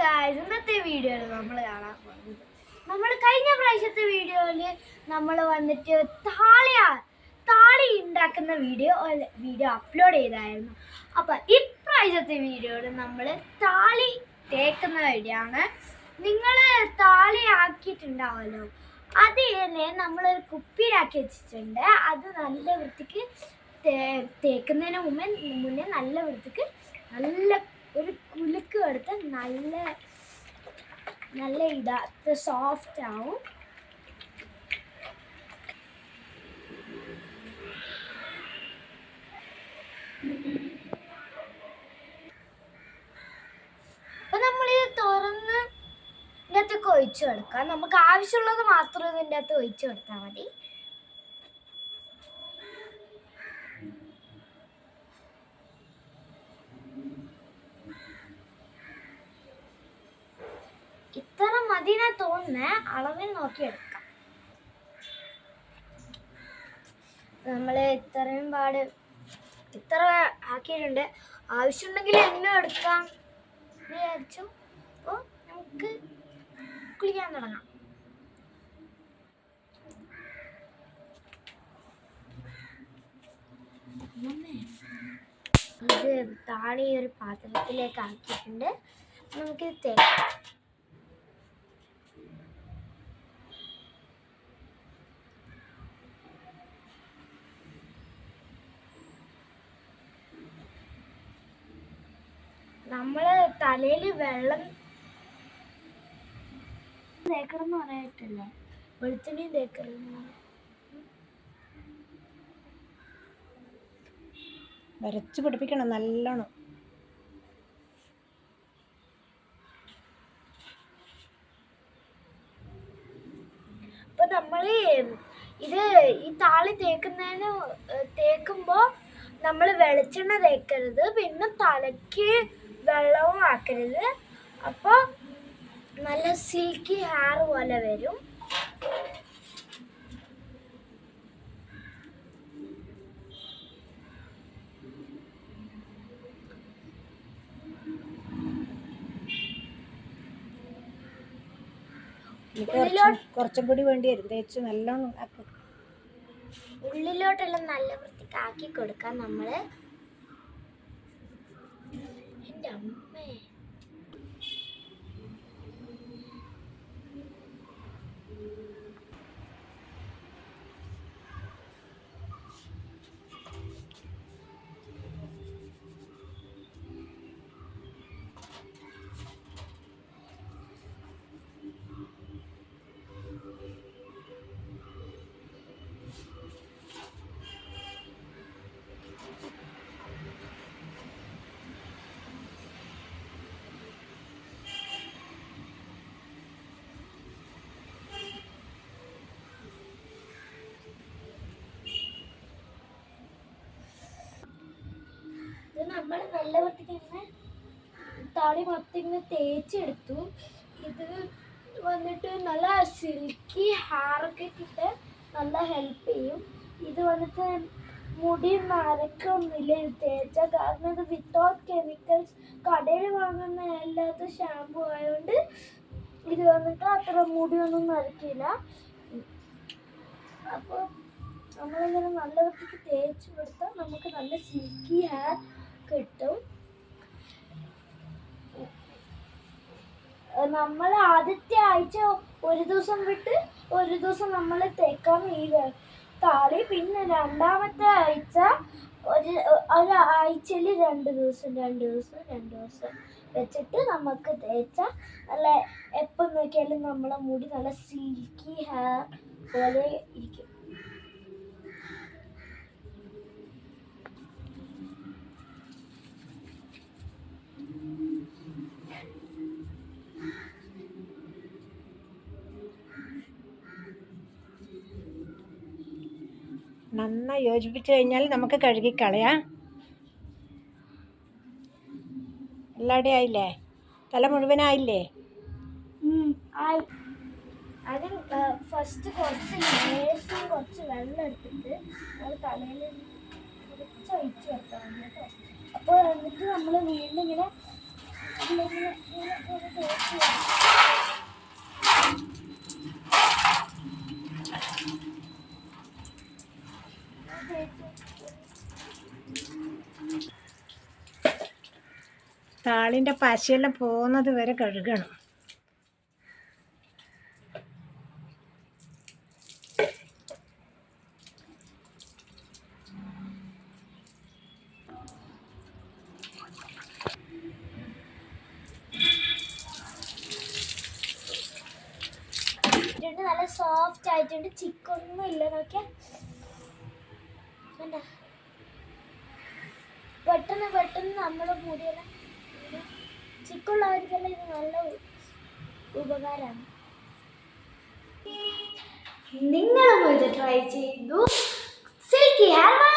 Guys ഇന്നത്തെ വീഡിയോയിൽ നമ്മൾ കാണാൻ പോകുന്നത്. നമ്മൾ കഴിഞ്ഞ പ്രാവശ്യത്തെ വീഡിയോയിൽ നമ്മൾ വന്നിട്ട് താളി ആ- താളി ഉണ്ടാക്കുന്ന വീഡിയോ വീഡിയോ അപ്ലോഡ് ചെയ്തായിരുന്നു. അപ്പം ഇപ്രാവശ്യത്തെ വീഡിയോയിൽ നമ്മൾ താളി തേക്കുന്ന വീഡിയോ ആണ്. നിങ്ങൾ താളി ആക്കിയിട്ടുണ്ടാവുമല്ലോ അത് തന്നെ നമ്മളൊരു കുപ്പിയിലാക്കി വെച്ചിട്ടുണ്ട്. അത് നല്ല വൃത്തിക്ക് തേക്കുന്നതിന് മുമ്പേ മുന്നേ നല്ല വൃത്തിക്ക് നല്ല ഒരു കുലുക്ക് എടുത്ത് നല്ല നല്ല ഇതാ സോഫ്റ്റ് ആവും. ഒഴിച്ചു കൊടുക്കാം. നമുക്ക് ആവശ്യമുള്ളത് മാത്രം ഇതിന്റെ അകത്ത് ഒഴിച്ചു കൊടുത്താൽ മതി. ഇത്ര തോന്നുന്ന അളവിൽ നോക്കി എടുക്കാം. നമ്മൾ ഇത്രയും പാട് ഇത്ര ആക്കിയിട്ടുണ്ട്. ആവശ്യമുണ്ടെങ്കിൽ എന്നും എടുക്കാം വിചാരിച്ചു. അപ്പോൾ നമുക്ക് കുളിക്കാൻ തുടങ്ങാം. ഇത് താഴെ ഒരു പാത്രത്തിലേക്ക് ആക്കിയിട്ടുണ്ട്. നമുക്കിത് തേക്കാം. നമ്മൾ തലയിൽ വെള്ളം തേക്കണം എന്ന് പറയട്ടില്ലേ വെളിച്ചെണ്ണയും തേക്കലെന്ന് വരച്ച് പിടിപ്പിക്കണം നല്ലോണം. അപ്പൊ നമ്മൾ ഇത് ഈ താളി തേക്കുന്നതിന് തേക്കുമ്പോ നമ്മൾ വെളിച്ചെണ്ണ തേക്കരുത്. പിന്നെ തലയ്ക്ക് വെള്ളവും ആക്കരുത്. അപ്പൊ നല്ല സിൽക്കി ഹെയർ പോലെ വരും. കുറച്ചും കൂടി വേണ്ടി വരും. തേച്ച് നല്ലോണം ഉള്ളിലോട്ടെല്ലാം നല്ല വൃത്തിക്ക് ആക്കി കൊടുക്കാം നമ്മൾ എന്റെ അമ്മേ ഇത് നമ്മൾ നല്ല വൃത്തിക്ക് താടി മൊത്തം ഇങ്ങനെ തേച്ചെടുത്തു. ഇത് വന്നിട്ട് നല്ല സിൽക്കി ഹെയറൊക്കെ ഇട്ടിട്ട് നല്ല ഹെൽപ്പ് ചെയ്യും. ഇത് വന്നിട്ട് മുടി നരക്കൊന്നുമില്ല ഇത് തേച്ച കാരണം ഇത് വിത്തൗട്ട് കെമിക്കൽസ് കടയിൽ വാങ്ങുന്ന അല്ലാത്ത ഷാമ്പു ആയതുകൊണ്ട് ഇത് വന്നിട്ട് അത്ര മുടിയൊന്നും നരക്കില്ല. അപ്പോൾ നമ്മളിങ്ങനെ നല്ല വൃത്തിക്ക് തേച്ച് കൊടുത്താൽ നമുക്ക് നല്ല സിൽക്കി ഹെയർ കിട്ടും. നമ്മൾ ആദ്യത്തെ ആഴ്ച ഒരു ദിവസം വിട്ട് ഒരു ദിവസം നമ്മൾ തേക്കാൻ ഈ താളി. പിന്നെ രണ്ടാമത്തെ ആഴ്ച ഒരു ഒരാഴ്ചയിൽ രണ്ട് ദിവസം രണ്ട് ദിവസം രണ്ട് ദിവസം വെച്ചിട്ട് നമുക്ക് തേച്ച നല്ല എപ്പം നോക്കിയാലും നമ്മളെ മുടി നല്ല സിൽക്കി ഹെയർ പോലെ ഇരിക്കും. നന്നായി യോജിപ്പിച്ച് കഴിഞ്ഞാൽ നമുക്ക് കഴുകി കളയാം. എല്ലാവിടെയും ആയില്ലേ? തല മുഴുവനായില്ലേ? ഫസ്റ്റ് കുറച്ച് കുറച്ച് വെള്ളം എടുത്തിട്ട് കുറച്ച് അപ്പോൾ എന്നിട്ട് നമ്മൾ വീണ്ടും ഇങ്ങനെ താളിന്റെ പശയെല്ലാം പോകുന്നത് വരെ കഴുകണം. നല്ല സോഫ്റ്റ് ആയിട്ടുണ്ട്. ചിക്കൊന്നും ഇല്ല. നോക്കിയാ? പെട്ടെന്ന് പെട്ടെന്ന് നമ്മുടെ മുടിയെല്ലാം ചിക്കുള്ളവർക്കെല്ലാം ഇത് നല്ല ഉപകാരമാണ്. നിങ്ങളും ഇത് ട്രൈ ചെയ്തു. Silky hair